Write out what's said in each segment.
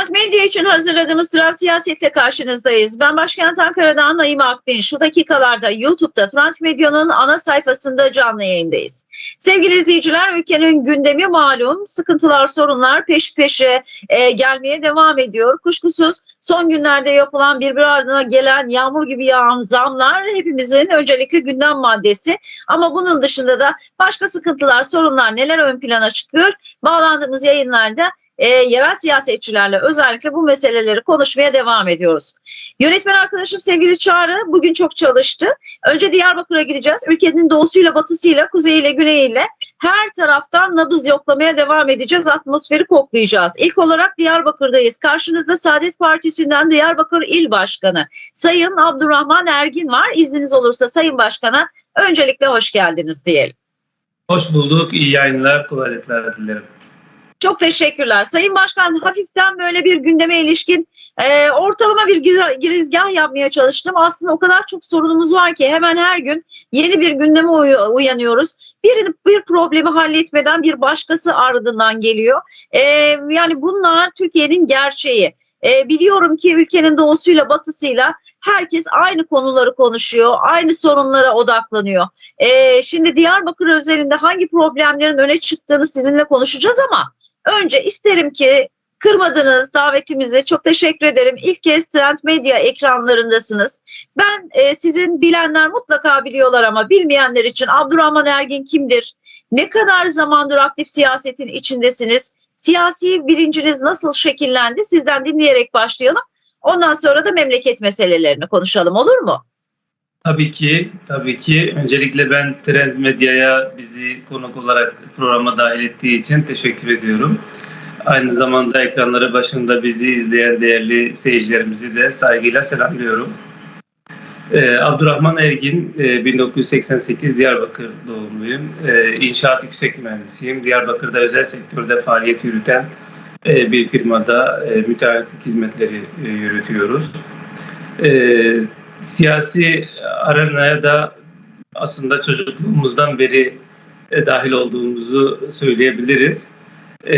Trend Medya için hazırladığımız Trend Siyaset'le karşınızdayız. Ben başkent Ankara'dan Naim Akbin. Şu dakikalarda YouTube'da Trend Medya'nın ana sayfasında canlı yayındayız. Sevgili izleyiciler ülkenin gündemi malum. Sıkıntılar, sorunlar peş peşe e, gelmeye devam ediyor. Kuşkusuz son günlerde yapılan birbir ardına gelen yağmur gibi yağan zamlar hepimizin öncelikli gündem maddesi. Ama bunun dışında da başka sıkıntılar, sorunlar neler ön plana çıkıyor? Bağlandığımız yayınlarda e, yerel siyasetçilerle özellikle bu meseleleri konuşmaya devam ediyoruz. Yönetmen arkadaşım sevgili Çağrı bugün çok çalıştı. Önce Diyarbakır'a gideceğiz. Ülkenin doğusuyla, batısıyla, kuzeyiyle, güneyiyle her taraftan nabız yoklamaya devam edeceğiz. Atmosferi koklayacağız. İlk olarak Diyarbakır'dayız. Karşınızda Saadet Partisi'nden Diyarbakır İl Başkanı Sayın Abdurrahman Ergin var. İzniniz olursa Sayın Başkan'a öncelikle hoş geldiniz diyelim. Hoş bulduk. İyi yayınlar, kolaylıklar dilerim. Çok teşekkürler. Sayın Başkan hafiften böyle bir gündeme ilişkin e, ortalama bir gir- girizgah yapmaya çalıştım. Aslında o kadar çok sorunumuz var ki hemen her gün yeni bir gündeme uy- uyanıyoruz. Bir, bir problemi halletmeden bir başkası ardından geliyor. E, yani bunlar Türkiye'nin gerçeği. E, biliyorum ki ülkenin doğusuyla batısıyla herkes aynı konuları konuşuyor, aynı sorunlara odaklanıyor. E, şimdi Diyarbakır özelinde hangi problemlerin öne çıktığını sizinle konuşacağız ama Önce isterim ki kırmadınız davetimizi. Çok teşekkür ederim. İlk kez Trend Medya ekranlarındasınız. Ben e, sizin bilenler mutlaka biliyorlar ama bilmeyenler için Abdurrahman Ergin kimdir? Ne kadar zamandır aktif siyasetin içindesiniz? Siyasi bilinciniz nasıl şekillendi? Sizden dinleyerek başlayalım. Ondan sonra da memleket meselelerini konuşalım olur mu? Tabii ki, tabii ki. Öncelikle ben Trend Medya'ya bizi konuk olarak programa dahil ettiği için teşekkür ediyorum. Aynı zamanda ekranları başında bizi izleyen değerli seyircilerimizi de saygıyla selamlıyorum. Ee, Abdurrahman Ergin, e, 1988 Diyarbakır doğumluyum. Ee, İnşaat yüksek mühendisiyim. Diyarbakır'da özel sektörde faaliyet yürüten e, bir firmada e, müteahhitlik hizmetleri e, yürütüyoruz. Ee, siyasi arenaya da aslında çocukluğumuzdan beri e, dahil olduğumuzu söyleyebiliriz. E,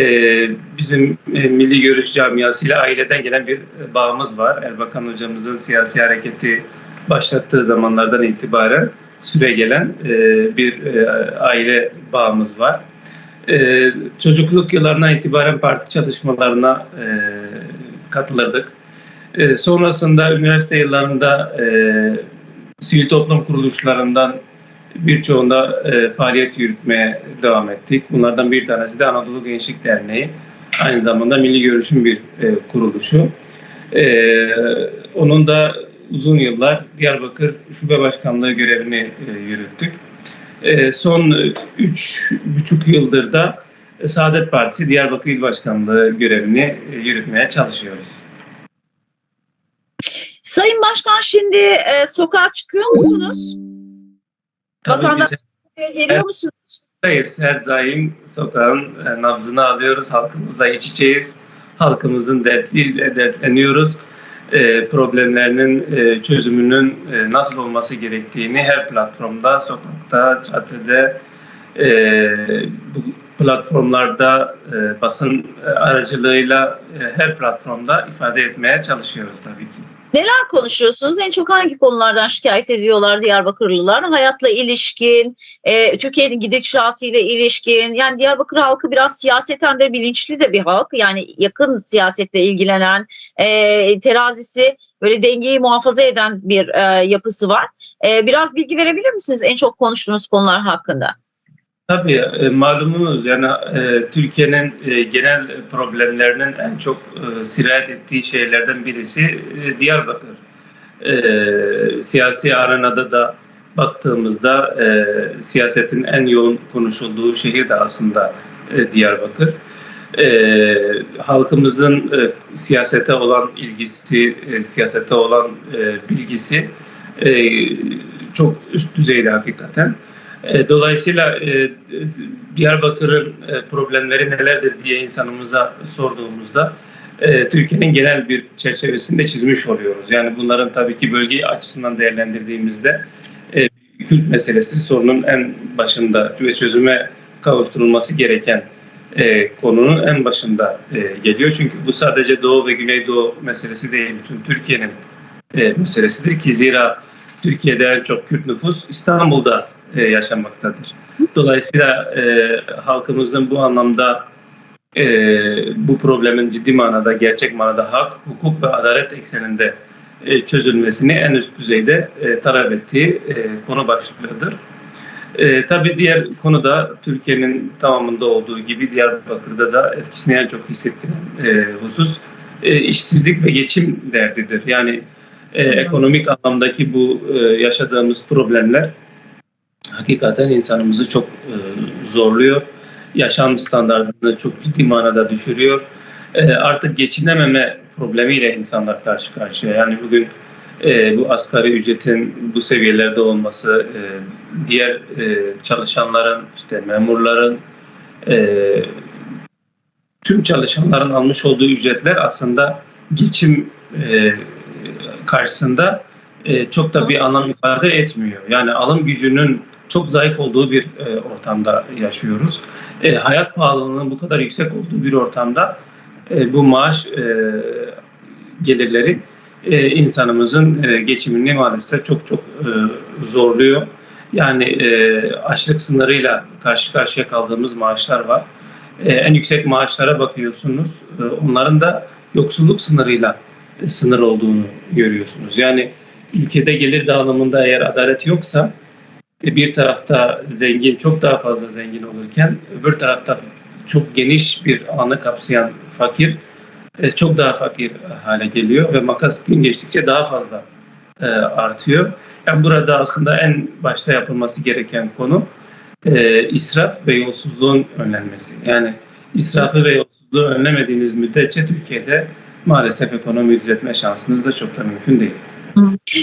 bizim e, Milli Görüş camiasıyla aileden gelen bir bağımız var. Erbakan hocamızın siyasi hareketi başlattığı zamanlardan itibaren süre gelen bir aile bağımız var. Çocukluk yıllarına itibaren parti çalışmalarına e, katılırdık. E, sonrasında üniversite yıllarında e, sivil toplum kuruluşlarından birçoğunda e, faaliyet yürütmeye devam ettik. Bunlardan bir tanesi de Anadolu Gençlik Derneği. Aynı zamanda Milli Görüş'ün bir e, kuruluşu. E, onun da uzun yıllar Diyarbakır Şube Başkanlığı görevini e, yürüttük. E, son üç buçuk yıldır da Saadet Partisi Diyarbakır İl Başkanlığı görevini e, yürütmeye çalışıyoruz. Sayın Başkan şimdi e, sokağa çıkıyor musunuz? Vatandaş biz geliyor Evet. musunuz? Hayır, her daim sokağın e, nabzını alıyoruz. Halkımızla iç içeyiz. Halkımızın dertliyle dertleniyoruz. E, problemlerinin e, çözümünün e, nasıl olması gerektiğini her platformda, sokakta, caddede, e, bu platformlarda, e, basın e, aracılığıyla e, her platformda ifade etmeye çalışıyoruz tabii ki. Neler konuşuyorsunuz? En çok hangi konulardan şikayet ediyorlar Diyarbakırlılar? Hayatla ilişkin, e, Türkiye'nin gidişatıyla ilişkin. Yani Diyarbakır halkı biraz siyaseten de bilinçli de bir halk. Yani yakın siyasetle ilgilenen, e, terazisi böyle dengeyi muhafaza eden bir e, yapısı var. E, biraz bilgi verebilir misiniz en çok konuştuğunuz konular hakkında? Tabii e, malumunuz yani e, Türkiye'nin e, genel problemlerinin en çok e, sirayet ettiği şehirlerden birisi e, Diyarbakır. E, siyasi arenada da baktığımızda e, siyasetin en yoğun konuşulduğu şehir de aslında e, Diyarbakır. E, halkımızın e, siyasete olan ilgisi, e, siyasete olan e, bilgisi e, çok üst düzeyde hakikaten. E, Dolayısıyla e, Diyarbakır'ın e, problemleri nelerdir diye insanımıza sorduğumuzda Türkiye'nin genel bir çerçevesinde çizmiş oluyoruz. Yani bunların tabii ki bölge açısından değerlendirdiğimizde Kürt meselesi sorunun en başında ve çözüme kavuşturulması gereken konunun en başında geliyor. Çünkü bu sadece Doğu ve Güneydoğu meselesi değil, bütün Türkiye'nin meselesidir ki zira Türkiye'de en çok Kürt nüfus İstanbul'da e, yaşamaktadır. Dolayısıyla e, halkımızın bu anlamda e, bu problemin ciddi manada, gerçek manada hak, hukuk ve adalet ekseninde e, çözülmesini en üst düzeyde e, talep ettiği e, konu başlıklarıdır. E, tabii diğer konuda Türkiye'nin tamamında olduğu gibi Diyarbakır'da da etkisini en çok hissettiren e, husus e, işsizlik ve geçim derdidir. Yani e, ekonomik anlamdaki bu e, yaşadığımız problemler hakikaten insanımızı çok e, zorluyor. Yaşam standartını çok ciddi manada düşürüyor. E, artık geçinememe problemiyle insanlar karşı karşıya. Yani bugün e, bu asgari ücretin bu seviyelerde olması, e, diğer e, çalışanların, işte memurların, e, tüm çalışanların almış olduğu ücretler aslında geçim e, karşısında e, çok da bir anlam ifade etmiyor. Yani alım gücünün çok zayıf olduğu bir e, ortamda yaşıyoruz. E, hayat pahalılığının bu kadar yüksek olduğu bir ortamda e, bu maaş e, gelirleri e, insanımızın e, geçimini maalesef çok çok e, zorluyor. Yani e, açlık sınırıyla karşı karşıya kaldığımız maaşlar var. E, en yüksek maaşlara bakıyorsunuz. E, onların da yoksulluk sınırıyla e, sınır olduğunu görüyorsunuz. Yani ülkede gelir dağılımında eğer adalet yoksa bir tarafta zengin çok daha fazla zengin olurken öbür tarafta çok geniş bir alanı kapsayan fakir e, çok daha fakir hale geliyor ve makas gün geçtikçe daha fazla e, artıyor. Yani burada aslında en başta yapılması gereken konu e, israf ve yolsuzluğun önlenmesi. Yani israfı ve yolsuzluğu önlemediğiniz müddetçe Türkiye'de maalesef ekonomi düzeltme şansınız da çok da mümkün değil.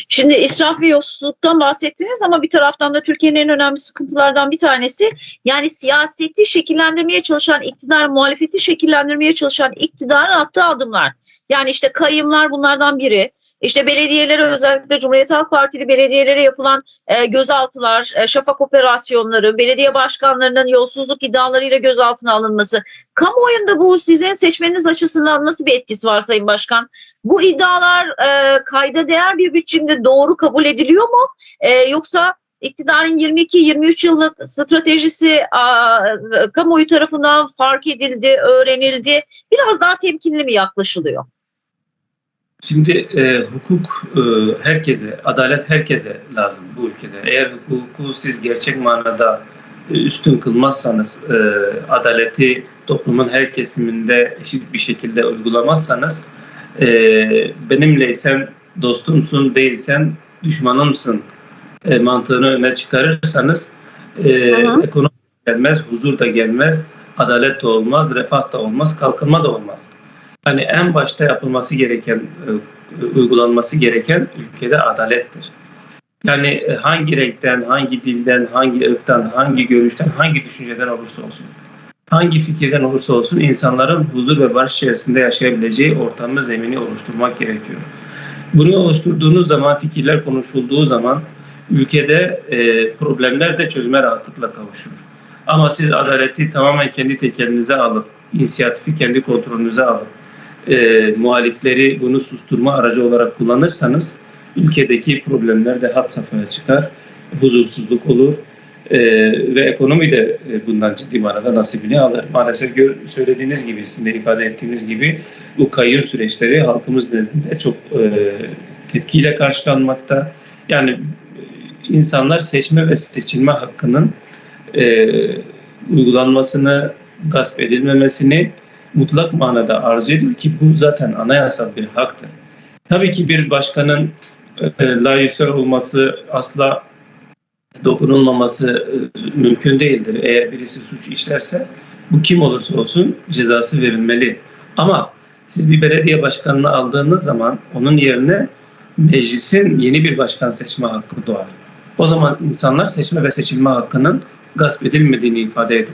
Şimdi israf ve yolsuzluktan bahsettiniz ama bir taraftan da Türkiye'nin en önemli sıkıntılardan bir tanesi yani siyaseti şekillendirmeye çalışan iktidar, muhalefeti şekillendirmeye çalışan iktidarın attığı adımlar. Yani işte kayımlar bunlardan biri. İşte belediyelere özellikle Cumhuriyet Halk Partili belediyelere yapılan e, gözaltılar, e, şafak operasyonları, belediye başkanlarının yolsuzluk iddialarıyla gözaltına alınması. Kamuoyunda bu sizin seçmeniniz açısından nasıl bir etkisi var Sayın Başkan? Bu iddialar e, kayda değer bir biçimde doğru kabul ediliyor mu? E, yoksa iktidarın 22-23 yıllık stratejisi a, kamuoyu tarafından fark edildi, öğrenildi. Biraz daha temkinli mi yaklaşılıyor? Şimdi e, hukuk e, herkese, adalet herkese lazım bu ülkede. Eğer hukuku siz gerçek manada e, üstün kılmazsanız, e, adaleti toplumun her kesiminde eşit bir şekilde uygulamazsanız, e, benimleysen dostumsun, değilsen düşmanımsın e, mantığını öne çıkarırsanız, e, ekonomi gelmez, huzur da gelmez, adalet de olmaz, refah da olmaz, kalkınma da olmaz hani en başta yapılması gereken, e, uygulanması gereken ülkede adalettir. Yani e, hangi renkten, hangi dilden, hangi ırktan, hangi görüşten, hangi düşünceden olursa olsun, hangi fikirden olursa olsun insanların huzur ve barış içerisinde yaşayabileceği ortamı, zemini oluşturmak gerekiyor. Bunu oluşturduğunuz zaman, fikirler konuşulduğu zaman ülkede e, problemler de çözüme rahatlıkla kavuşur. Ama siz adaleti tamamen kendi tekelinize alıp, inisiyatifi kendi kontrolünüze alıp, e, muhalifleri bunu susturma aracı olarak kullanırsanız ülkedeki problemler de hat safhaya çıkar, huzursuzluk olur e, ve ekonomi de e, bundan ciddi manada nasibini alır. Maalesef gör, söylediğiniz gibi, sizin de ifade ettiğiniz gibi bu kayyum süreçleri halkımız nezdinde çok e, tepkiyle karşılanmakta. Yani e, insanlar seçme ve seçilme hakkının e, uygulanmasını, gasp edilmemesini mutlak manada arzu ediyor ki bu zaten anayasal bir haktır. Tabii ki bir başkanın e, layıksal olması asla dokunulmaması e, mümkün değildir. Eğer birisi suç işlerse bu kim olursa olsun cezası verilmeli. Ama siz bir belediye başkanını aldığınız zaman onun yerine meclisin yeni bir başkan seçme hakkı doğar. O zaman insanlar seçme ve seçilme hakkının gasp edilmediğini ifade eder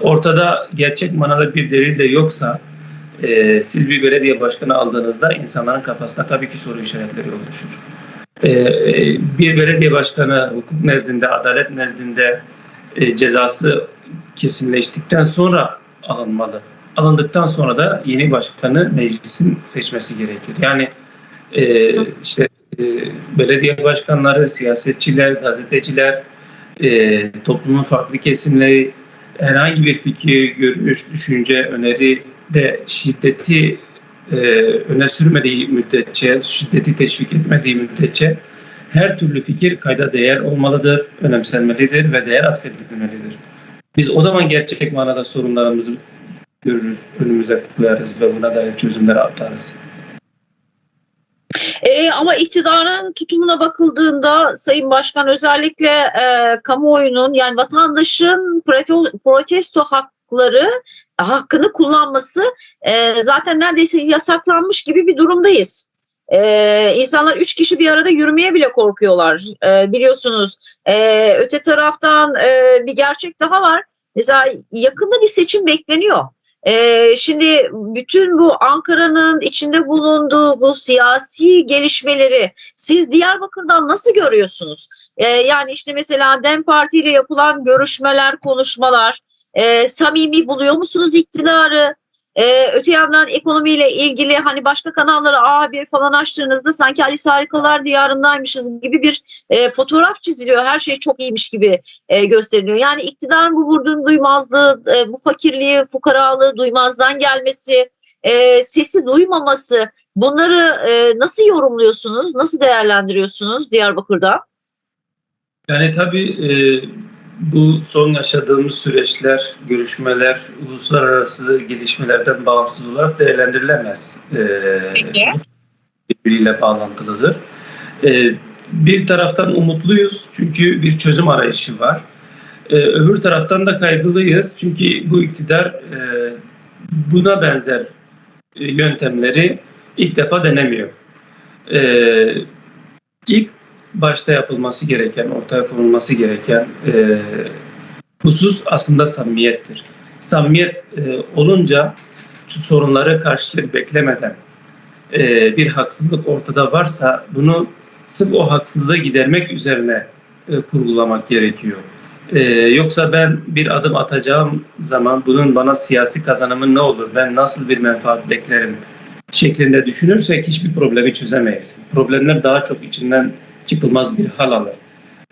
ortada gerçek manada bir delil de yoksa e, siz bir belediye başkanı aldığınızda insanların kafasında tabii ki soru işaretleri oluşur. E, bir belediye başkanı hukuk nezdinde, adalet nezdinde e, cezası kesinleştikten sonra alınmalı. Alındıktan sonra da yeni başkanı meclisin seçmesi gerekir. Yani e, işte e, belediye başkanları, siyasetçiler, gazeteciler, e, toplumun farklı kesimleri herhangi bir fikir, görüş, düşünce, öneri de şiddeti e, öne sürmediği müddetçe, şiddeti teşvik etmediği müddetçe her türlü fikir kayda değer olmalıdır, önemsenmelidir ve değer atfedilmelidir. Biz o zaman gerçek manada sorunlarımızı görürüz, önümüze koyarız ve buna dair çözümler atarız. E, ama iktidarın tutumuna bakıldığında Sayın Başkan özellikle e, kamuoyunun yani vatandaşın protesto, hakları hakkını kullanması e, zaten neredeyse yasaklanmış gibi bir durumdayız. Ee, insanlar üç kişi bir arada yürümeye bile korkuyorlar ee, biliyorsunuz. Ee, öte taraftan e, bir gerçek daha var. Mesela yakında bir seçim bekleniyor. Ee, şimdi bütün bu Ankara'nın içinde bulunduğu bu siyasi gelişmeleri siz Diyarbakır'dan nasıl görüyorsunuz? Ee, yani işte mesela DEM Parti ile yapılan görüşmeler, konuşmalar e, samimi buluyor musunuz iktidarı? Ee, öte yandan ekonomiyle ilgili hani başka kanalları A1 falan açtığınızda sanki Alice Harikalar Diyarındaymışız gibi bir e, fotoğraf çiziliyor. Her şey çok iyiymiş gibi e, gösteriliyor. Yani iktidarın bu vurduğun duymazlığı, e, bu fakirliği, fukaralığı duymazdan gelmesi, e, sesi duymaması bunları e, nasıl yorumluyorsunuz? Nasıl değerlendiriyorsunuz Diyarbakır'da? Yani tabii e, bu son yaşadığımız süreçler, görüşmeler, uluslararası gelişmelerden bağımsız olarak değerlendirilemez. Peki. Birbiriyle bağlantılıdır. Ee, bir taraftan umutluyuz çünkü bir çözüm arayışı var. Ee, öbür taraftan da kaygılıyız çünkü bu iktidar e, buna benzer e, yöntemleri ilk defa denemiyor. Ee, ilk başta yapılması gereken, ortaya konulması gereken e, husus aslında samimiyettir. Samimiyet e, olunca sorunları karşılık beklemeden e, bir haksızlık ortada varsa bunu sırf o haksızlığı gidermek üzerine e, kurgulamak gerekiyor. E, yoksa ben bir adım atacağım zaman bunun bana siyasi kazanımı ne olur, ben nasıl bir menfaat beklerim şeklinde düşünürsek hiçbir problemi çözemeyiz. Problemler daha çok içinden çıkılmaz bir hal alır.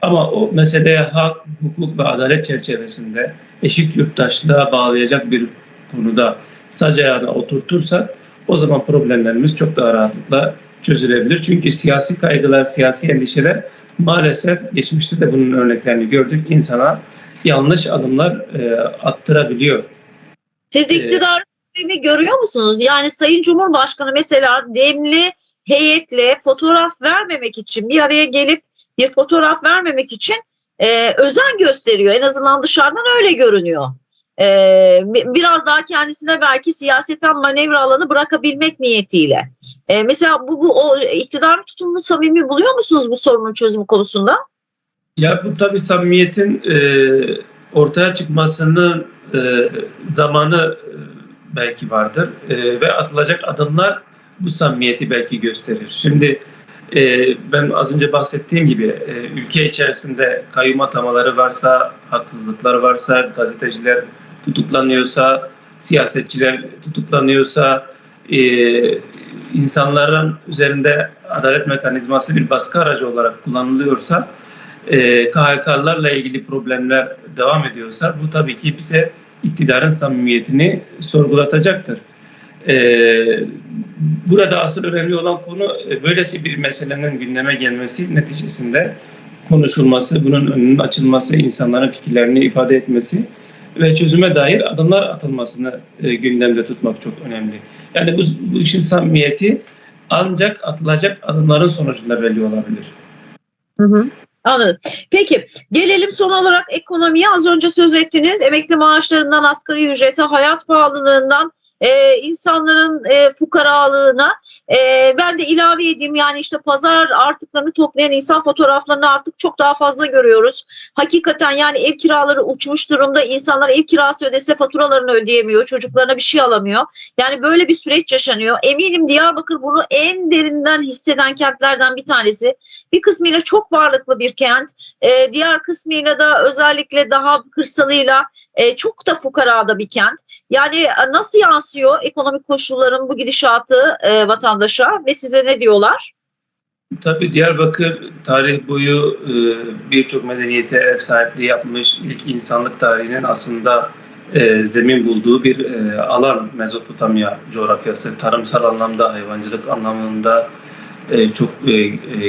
Ama o meseleye hak, hukuk ve adalet çerçevesinde eşit yurttaşlığa bağlayacak bir konuda sac ayağına oturtursak o zaman problemlerimiz çok daha rahatlıkla çözülebilir. Çünkü siyasi kaygılar, siyasi endişeler maalesef geçmişte de bunun örneklerini gördük. insana yanlış adımlar e, attırabiliyor. Siz iktidar sistemi görüyor musunuz? Yani Sayın Cumhurbaşkanı mesela demli heyetle fotoğraf vermemek için bir araya gelip bir fotoğraf vermemek için e, özen gösteriyor. En azından dışarıdan öyle görünüyor. E, biraz daha kendisine belki siyaseten manevra alanı bırakabilmek niyetiyle. E, mesela bu, bu o iktidar tutumunu samimi buluyor musunuz bu sorunun çözümü konusunda? Ya bu tabii samimiyetin e, ortaya çıkmasının e, zamanı e, belki vardır e, ve atılacak adımlar bu samimiyeti belki gösterir. Şimdi e, ben az önce bahsettiğim gibi e, ülke içerisinde kayyum atamaları varsa, haksızlıklar varsa, gazeteciler tutuklanıyorsa, siyasetçiler tutuklanıyorsa, e, insanların üzerinde adalet mekanizması bir baskı aracı olarak kullanılıyorsa, e, KHK'larla ilgili problemler devam ediyorsa bu tabii ki bize iktidarın samimiyetini sorgulatacaktır. Ee, burada asıl önemli olan konu e, böylesi bir meselenin gündeme gelmesi neticesinde konuşulması, bunun önünün açılması, insanların fikirlerini ifade etmesi ve çözüme dair adımlar atılmasını e, gündemde tutmak çok önemli. Yani bu, bu işin samimiyeti ancak atılacak adımların sonucunda belli olabilir. Hı hı. Anladım. Peki gelelim son olarak ekonomiye. Az önce söz ettiniz. Emekli maaşlarından asgari ücrete, hayat pahalılığından e, insanların e, fukaralığına Ee, ben de ilave edeyim yani işte pazar artıklarını toplayan insan fotoğraflarını artık çok daha fazla görüyoruz. Hakikaten yani ev kiraları uçmuş durumda. İnsanlar ev kirası ödese faturalarını ödeyemiyor. Çocuklarına bir şey alamıyor. Yani böyle bir süreç yaşanıyor. Eminim Diyarbakır bunu en derinden hisseden kentlerden bir tanesi. Bir kısmıyla çok varlıklı bir kent. Ee, diğer kısmıyla da özellikle daha kırsalıyla e, çok da fukarada bir kent. Yani e, nasıl yansıyor ekonomik koşulların bu gidişatı e, vatandaşa ve size ne diyorlar? Tabii Diyarbakır tarih boyu e, birçok medeniyete ev sahipliği yapmış, ilk insanlık tarihinin aslında e, zemin bulduğu bir e, alan Mezopotamya coğrafyası. Tarımsal anlamda, hayvancılık anlamında çok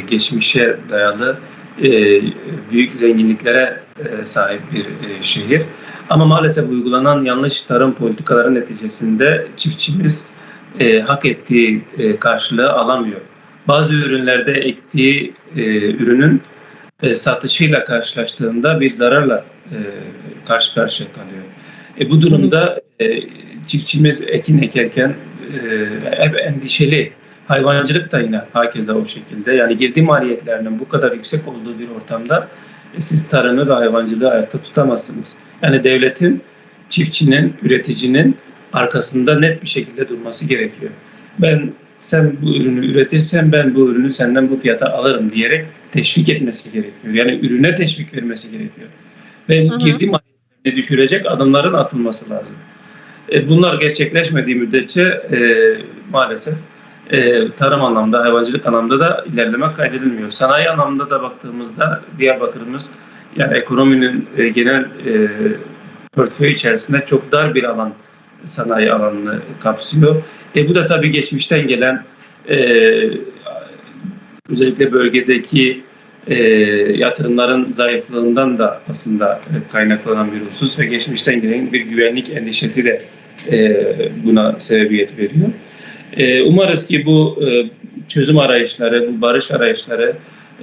geçmişe dayalı büyük zenginliklere sahip bir şehir. Ama maalesef uygulanan yanlış tarım politikaları neticesinde çiftçimiz e, hak ettiği e, karşılığı alamıyor. Bazı ürünlerde ektiği e, ürünün e, satışıyla karşılaştığında bir zararla e, karşı karşıya kalıyor. E, bu durumda e, çiftçimiz ekin ekerken e, hep endişeli. Hayvancılık da yine hakeza o şekilde. Yani girdi maliyetlerinin bu kadar yüksek olduğu bir ortamda e, siz tarımı ve hayvancılığı ayakta tutamazsınız. Yani devletin, çiftçinin, üreticinin arkasında net bir şekilde durması gerekiyor. Ben sen bu ürünü üretirsen ben bu ürünü senden bu fiyata alırım diyerek teşvik etmesi gerekiyor. Yani ürüne teşvik vermesi gerekiyor. Ve hı. girdi maliyetlerini düşürecek adımların atılması lazım. E, bunlar gerçekleşmediği müddetçe e, maalesef e, tarım anlamda, hayvancılık anlamda da ilerleme kaydedilmiyor. Sanayi anlamında da baktığımızda Diyarbakır'ımız yani ekonominin e, genel e, portföy içerisinde çok dar bir alan sanayi alanını kapsıyor. E, bu da tabii geçmişten gelen e, özellikle bölgedeki e, yatırımların zayıflığından da aslında e, kaynaklanan bir husus ve geçmişten gelen bir güvenlik endişesi de e, buna sebebiyet veriyor. E, umarız ki bu e, çözüm arayışları, bu barış arayışları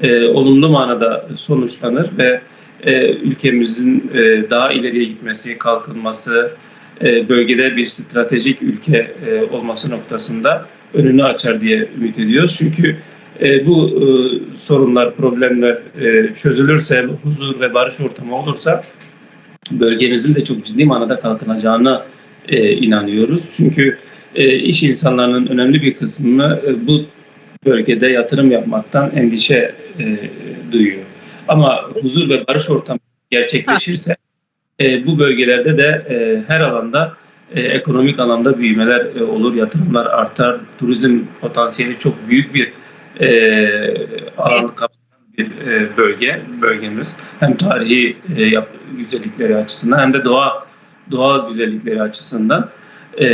e, olumlu manada sonuçlanır ve e, ülkemizin e, daha ileriye gitmesi, kalkınması, bölgede bir stratejik ülke e, olması noktasında önünü açar diye ümit ediyoruz. Çünkü e, bu e, sorunlar, problemler e, çözülürse, huzur ve barış ortamı olursa bölgemizin de çok ciddi manada kalkınacağına e, inanıyoruz. Çünkü e, iş insanlarının önemli bir kısmını e, bu bölgede yatırım yapmaktan endişe e, duyuyor. Ama huzur ve barış ortamı gerçekleşirse e, bu bölgelerde de e, her alanda e, ekonomik anlamda büyümeler e, olur, yatırımlar artar, turizm potansiyeli çok büyük bir e, alan kapsayan bir e, bölge, bölgemiz. Hem tarihi e, yap, güzellikleri açısından hem de doğa doğa güzellikleri açısından e,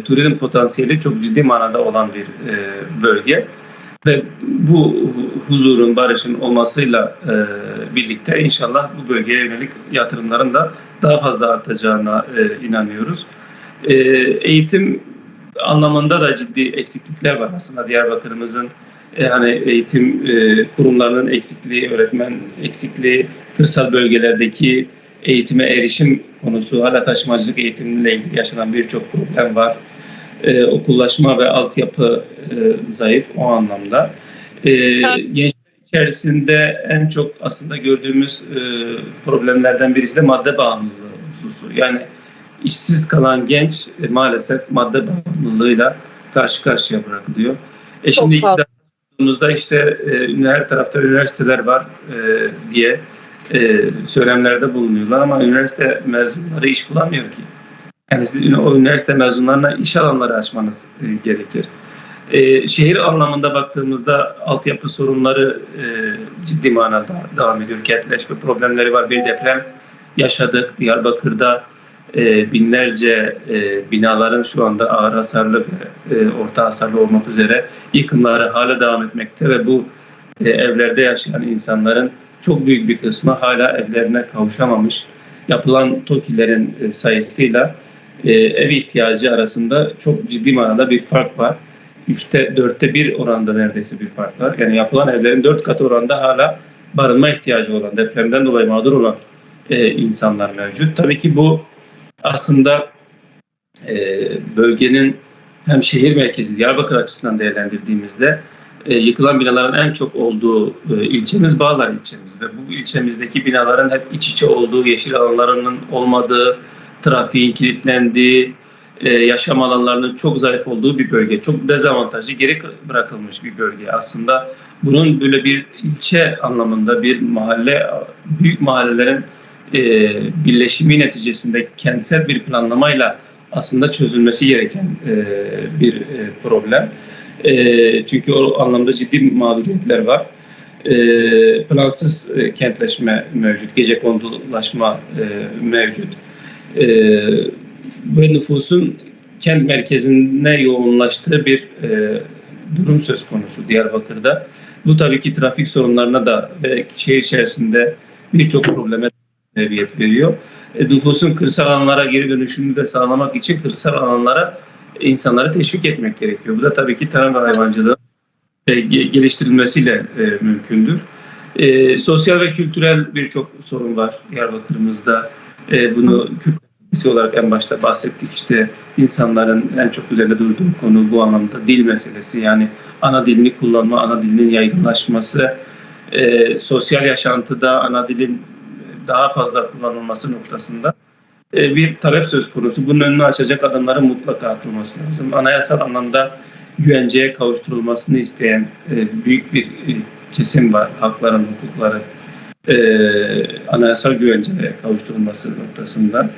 turizm potansiyeli çok ciddi manada olan bir e, bölge. Ve bu huzurun, barışın olmasıyla e, birlikte inşallah bu bölgeye yönelik yatırımların da daha fazla artacağına e, inanıyoruz. E, eğitim anlamında da ciddi eksiklikler var aslında Diyarbakır'ımızın e, hani eğitim e, kurumlarının eksikliği, öğretmen eksikliği, kırsal bölgelerdeki eğitime erişim konusu, hala taşımacılık eğitimiyle ilgili yaşanan birçok problem var e, okullaşma ve altyapı e, zayıf o anlamda. E, gençler içerisinde en çok aslında gördüğümüz e, problemlerden birisi de madde bağımlılığı hususu. Yani işsiz kalan genç e, maalesef madde bağımlılığıyla karşı karşıya bırakılıyor. E şimdi fazla. iktidarımızda işte e, her tarafta üniversiteler var e, diye e, söylemlerde bulunuyorlar ama üniversite mezunları iş bulamıyor ki. Yani siz o üniversite mezunlarına iş alanları açmanız e, gerekir. E, şehir anlamında baktığımızda altyapı sorunları e, ciddi manada devam ediyor. Kentleşme problemleri var. Bir deprem yaşadık. Diyarbakır'da e, binlerce e, binaların şu anda ağır hasarlı ve e, orta hasarlı olmak üzere yıkımları hala devam etmekte ve bu e, evlerde yaşayan insanların çok büyük bir kısmı hala evlerine kavuşamamış. Yapılan TOKİ'lerin e, sayısıyla e, ev ihtiyacı arasında çok ciddi manada bir fark var. Üçte, dörtte bir oranda neredeyse bir fark var. Yani yapılan evlerin dört katı oranda hala barınma ihtiyacı olan, depremden dolayı mağdur olan e, insanlar mevcut. Tabii ki bu aslında e, bölgenin hem şehir merkezi Diyarbakır açısından değerlendirdiğimizde e, yıkılan binaların en çok olduğu e, ilçemiz Bağlar ilçemiz ve bu ilçemizdeki binaların hep iç içe olduğu, yeşil alanlarının olmadığı, trafiğin kilitlendiği, e, yaşam alanlarının çok zayıf olduğu bir bölge. Çok dezavantajlı, geri bırakılmış bir bölge. Aslında bunun böyle bir ilçe anlamında bir mahalle, büyük mahallelerin e, birleşimi neticesinde kentsel bir planlamayla aslında çözülmesi gereken e, bir e, problem. Çünkü o anlamda ciddi mağduriyetler var. Plansız kentleşme mevcut, gece kondulaşma e, mevcut. E, ve nüfusun kent merkezine yoğunlaştığı bir e, durum söz konusu Diyarbakır'da. Bu tabii ki trafik sorunlarına da ve şehir içerisinde birçok probleme sebebiyet veriyor. E, nüfusun kırsal alanlara geri dönüşünü de sağlamak için kırsal alanlara insanları teşvik etmek gerekiyor. Bu da tabii ki tarım ve hayvancılığın e, geliştirilmesiyle e, mümkündür. E, sosyal ve kültürel birçok sorun var Diyarbakır'ımızda. E, bunu Kürt olarak en başta bahsettik. İşte insanların en çok üzerinde durduğu konu bu anlamda dil meselesi. Yani ana dilini kullanma, ana dilinin yaygınlaşması, e, sosyal yaşantıda ana dilin daha fazla kullanılması noktasında e, bir talep söz konusu. Bunun önünü açacak adımların mutlaka atılması lazım. Anayasal anlamda güvenceye kavuşturulmasını isteyen e, büyük bir e, kesim var. Hakların, hukukları anayasal güvenceye kavuşturulması noktasında.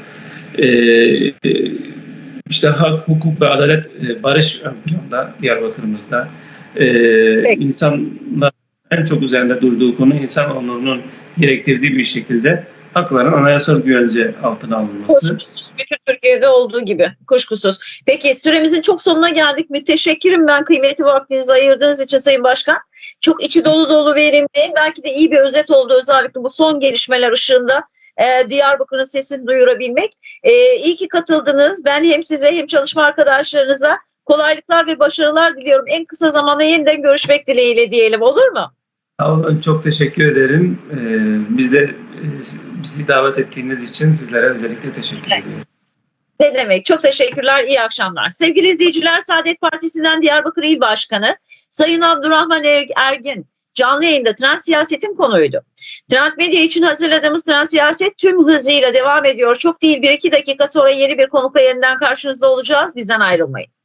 İşte hak, hukuk ve adalet, barış ön planda Diyarbakır'ımızda. Peki. İnsanlar en çok üzerinde durduğu konu insan onurunun gerektirdiği bir şekilde hakların anayasal güvence altına alınması. Kuşkusuz bütün Türkiye'de olduğu gibi kuşkusuz. Peki süremizin çok sonuna geldik. Müteşekkirim ben kıymetli vaktinizi ayırdığınız için Sayın Başkan. Çok içi dolu dolu verimli. Belki de iyi bir özet oldu özellikle bu son gelişmeler ışığında e, Diyarbakır'ın sesini duyurabilmek. E, iyi ki katıldınız. Ben hem size hem çalışma arkadaşlarınıza kolaylıklar ve başarılar diliyorum. En kısa zamanda yeniden görüşmek dileğiyle diyelim olur mu? Çok teşekkür ederim. Ee, biz de e, bizi davet ettiğiniz için sizlere özellikle teşekkür evet. ediyorum. Ne demek? Çok teşekkürler. İyi akşamlar. Sevgili izleyiciler, Saadet Partisi'nden Diyarbakır İl Başkanı Sayın Abdurrahman er-, Ergin canlı yayında trans siyasetin konuydu. Trend Medya için hazırladığımız trans siyaset tüm hızıyla devam ediyor. Çok değil bir iki dakika sonra yeni bir konukla yeniden karşınızda olacağız. Bizden ayrılmayın.